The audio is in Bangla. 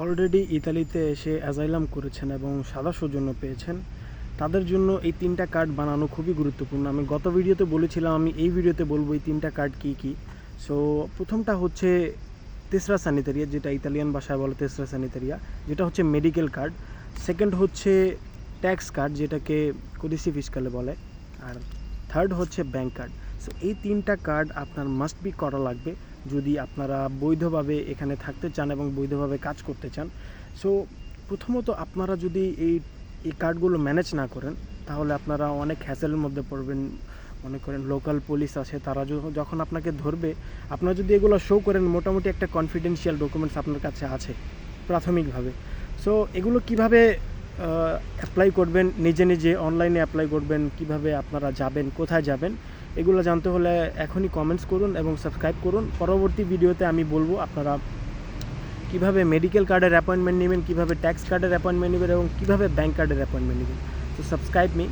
অলরেডি ইতালিতে এসে অ্যাজাইলাম করেছেন এবং সাদা সৌজন্য পেয়েছেন, তাদের জন্য এই তিনটা কার্ড বানানো খুবই গুরুত্বপূর্ণ। আমি গত ভিডিওতে বলেছিলাম, আমি এই ভিডিওতে বলব এই তিনটা কার্ড কী কী। সো প্রথমটা হচ্ছে তেসরা স্যানিটারিয়া যেটা ইতালিয়ান ভাষায় বলে তেসরা স্যানিটারিয়া যেটা হচ্ছে মেডিকেল কার্ড সেকেন্ড হচ্ছে ট্যাক্স কার্ড যেটাকে কদিসি ফিসকালে বলে। আর থার্ড হচ্ছে ব্যাংক কার্ড সো এই তিনটা কার্ড আপনার মাস্ট বি করা লাগবে যদি আপনারা বৈধভাবে এখানে থাকতে চান এবং বৈধভাবে কাজ করতে চান। সো প্রথমত আপনারা যদি এই এই কার্ডগুলো ম্যানেজ না করেন, তাহলে আপনারা অনেক হ্যাসেলের মধ্যে পড়বেন। মনে করেন লোকাল পুলিশ আছে, তারা যখন আপনাকে ধরবে, আপনারা যদি এগুলো শো করেন, মোটামুটি একটা কনফিডেন্সিয়াল ডকুমেন্টস আপনার কাছে আছে, প্রাথমিকভাবে। সো এগুলো কীভাবে অ্যাপ্লাই করবেন, নিজে নিজে অনলাইনে অ্যাপ্লাই করবেন, কীভাবে আপনারা যাবেন, কোথায় যাবেন এগুলো জানতে হলে এখনই কমেন্টস করুন এবং সাবস্ক্রাইব করুন। পরবর্তী ভিডিওতে আমি বলব আপনারা কীভাবে মেডিকেল কার্ডের অ্যাপয়েন্টমেন্ট নেবেন, কীভাবে ট্যাক্স কার্ডের অ্যাপয়েন্টমেন্ট নেবেন এবং কীভাবে ব্যাংক কার্ডের অ্যাপয়েন্টমেন্ট নেবেন। তো সাবস্ক্রাইব মি